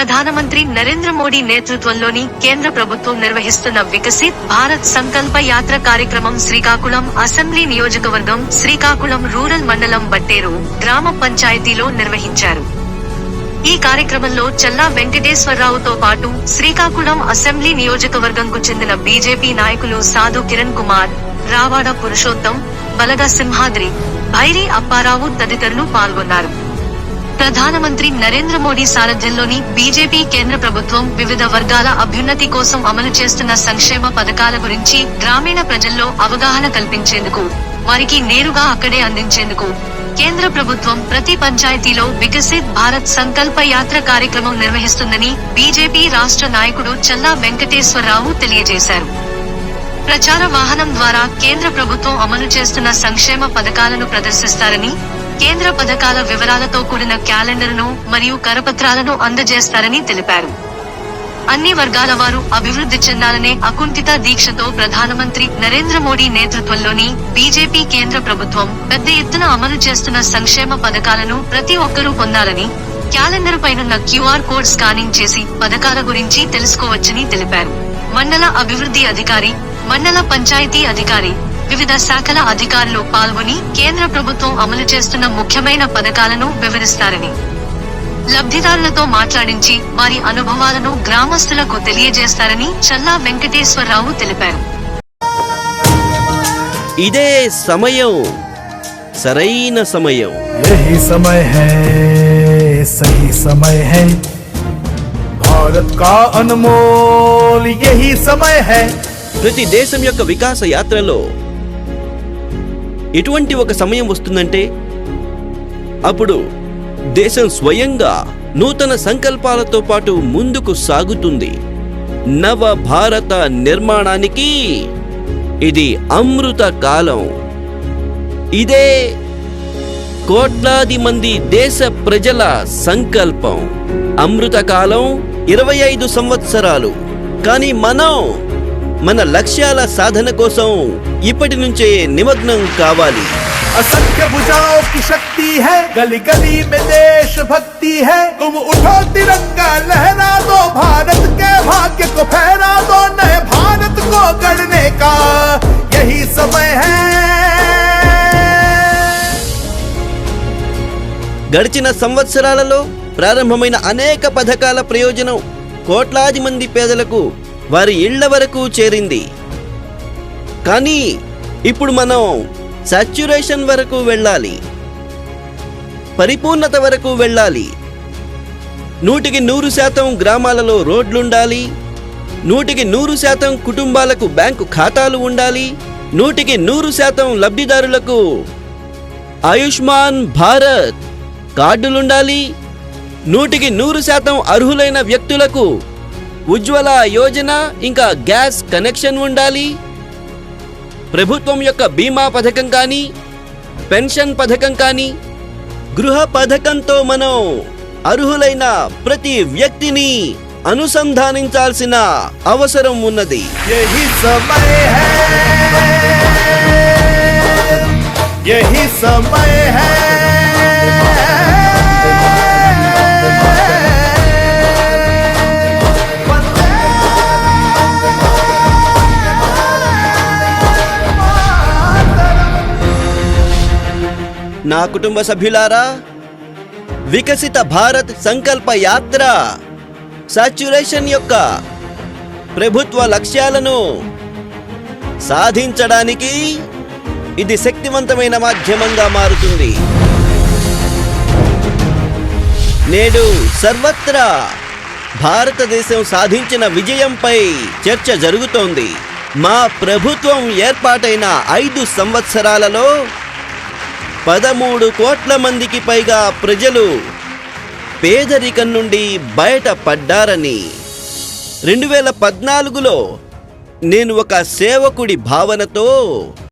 ప్రధానమంత్రి నరేంద్ర మోడీ నేతృత్వంలోని కేంద్ర ప్రభుత్వం నిర్వహిస్తున్న వికసిత్ భారత్ సంకల్ప యాత్ర కార్యక్రమం శ్రీకాకుళం అసెంబ్లీ నియోజకవర్గం శ్రీకాకుళం రూరల్ మండలం బట్టేరు గ్రామ పంచాయతీలో నిర్వహించారు. ఈ కార్యక్రమంలో చల్లా వెంకటేశ్వరరావుతో పాటు శ్రీకాకుళం అసెంబ్లీ నియోజకవర్గంకు చెందిన బీజేపీ నాయకులు సాధు కిరణ్ కుమార్ రావాడ పురుషోత్తం బలగ సింహాద్రి భైరి అప్పారావు తదితరులు పాల్గొన్నారు. ప్రధానమంత్రి నరేంద్ర మోడీ సారథ్యంలోని బీజేపీ కేంద్ర ప్రభుత్వం వివిధ వర్గాల అభ్యున్నతి కోసం అమలు చేస్తున్న సంక్షేమ పథకాల గురించి గ్రామీణ ప్రజల్లో అవగాహన కల్పించేందుకు వారికి నేరుగా అక్కడే అందించేందుకు కేంద్ర ప్రభుత్వం ప్రతి పంచాయతీలో వికసిత్ భారత్ సంకల్ప యాత్ర కార్యక్రమం నిర్వహిస్తుందని బీజేపీ రాష్ట్ర నాయకుడు చల్లా వెంకటేశ్వరరావు తెలియజేశారు. ప్రచార వాహనం ద్వారా కేంద్ర ప్రభుత్వం అమలు చేస్తున్న సంక్షేమ పథకాలను ప్రదర్శిస్తారని కేంద్ర పథకాల వివరాలతో కూడిన క్యాలెండర్ను మరియు కరపత్రాలను అందజేస్తారని తెలిపారు. అన్ని వర్గాల వారు అభివృద్ధి చెందాలనే అకుంఠిత దీక్షతో ప్రధానమంత్రి నరేంద్ర మోడీ నేతృత్వంలోని బీజేపీ కేంద్ర ప్రభుత్వం పెద్ద ఎత్తున అమలు చేస్తున్న సంక్షేమ పథకాలను ప్రతి ఒక్కరూ పొందాలని క్యాలెండర్ పైనున్న క్యూఆర్ కోడ్ స్కానింగ్ చేసి పథకాల గురించి తెలుసుకోవచ్చని తెలిపారు. మండల అభివృద్ధి అధికారి మండల పంచాయతీ అధికారి వివిధ శాఖల అధికారులు పాల్గొని కేంద్ర ప్రభుత్వం అమలు చేస్తున్న ముఖ్యమైన పథకాలను వివరిస్తారని లబ్ధిదారులతో మాట్లాడించి వారి అనుభవాలను గ్రామస్తులకు తెలియజేస్తారని చల్లా వెంకటేశ్వరరావు తెలిపారు ఇదే సమయం సరైన సమయం यही समय है सही समय है भारत का अनमोल यही समय है ప్రతి దేశం యొక్క వికాస యాత్రలో ఎటువంటి ఒక సమయం వస్తుందంటే అప్పుడు దేశం స్వయంగా నూతన సంకల్పాలతో పాటు ముందుకు సాగుతుంది. నవ భారత నిర్మాణానికి ఇది అమృత కాలం. ఇదే కోట్లాది మంది దేశ ప్రజల సంకల్పం. అమృతకాలం ఇరవై ఐదు సంవత్సరాలు. కానీ మనం మన లక్ష్యాల సాధన కోసం ఇప్పటి నుంచే నిమగ్నం కావాలి असंख्य भुजाओं की शक्ति है गली गली में देश भक्ति है तुम उठो तिरंगा लहरा दो भारत के भाग्य को फहरा दो नए भारत को गढ़ने का यही समय है గడిచిన సంవత్సరాలలో ప్రారంభమైన అనేక పథకాల ప్రయోజనం కోట్లాది మంది పేదలకు వారి ఇళ్ళ వరకు చేరింది. కానీ ఇప్పుడు మనం సాచ్యురేషన్ వరకు వెళ్ళాలి. పరిపూర్ణత వరకు వెళ్ళాలి. నూటికి నూరు శాతం గ్రామాలలో రోడ్లుండాలి. నూటికి నూరు శాతం కుటుంబాలకు బ్యాంకు ఖాతాలు ఉండాలి. నూటికి నూరు శాతం లబ్ధిదారులకు ఆయుష్మాన్ భారత్ కార్డులుండాలి. నూటికి నూరు శాతం అర్హులైన వ్యక్తులకు ఉజ్వల యోజన ఇంకా గ్యాస్ కనెక్షన్ ఉండాలి. ప్రభుత్వం యొక్క బీమా పథకం కానీ పెన్షన్ పథకం కానీ గృహ పథకంతో మనం అర్హులైన ప్రతి వ్యక్తిని అనుసంధానించాల్సిన అవసరం ఉన్నది. సమయ నా కుటుంబ సభ్యులారా వికసిత భారత్ సంకల్ప యాత్ర సాచ్యురేషన్ యొక్క ప్రభుత్వ లక్ష్యాలను సాధించడానికి ఇది శక్తివంతమైన మాధ్యమంగా మారుతుంది. నేడు సర్వత్రా భారతదేశం సాధించిన విజయంపై చర్చ జరుగుతోంది. మా ప్రభుత్వం ఏర్పాటైన ఐదు సంవత్సరాలలో పదమూడు కోట్ల మందికి పైగా ప్రజలు పేదరికం నుండి బయటపడ్డారని. రెండు వేల పద్నాలుగులో నేను ఒక సేవకుడి భావనతో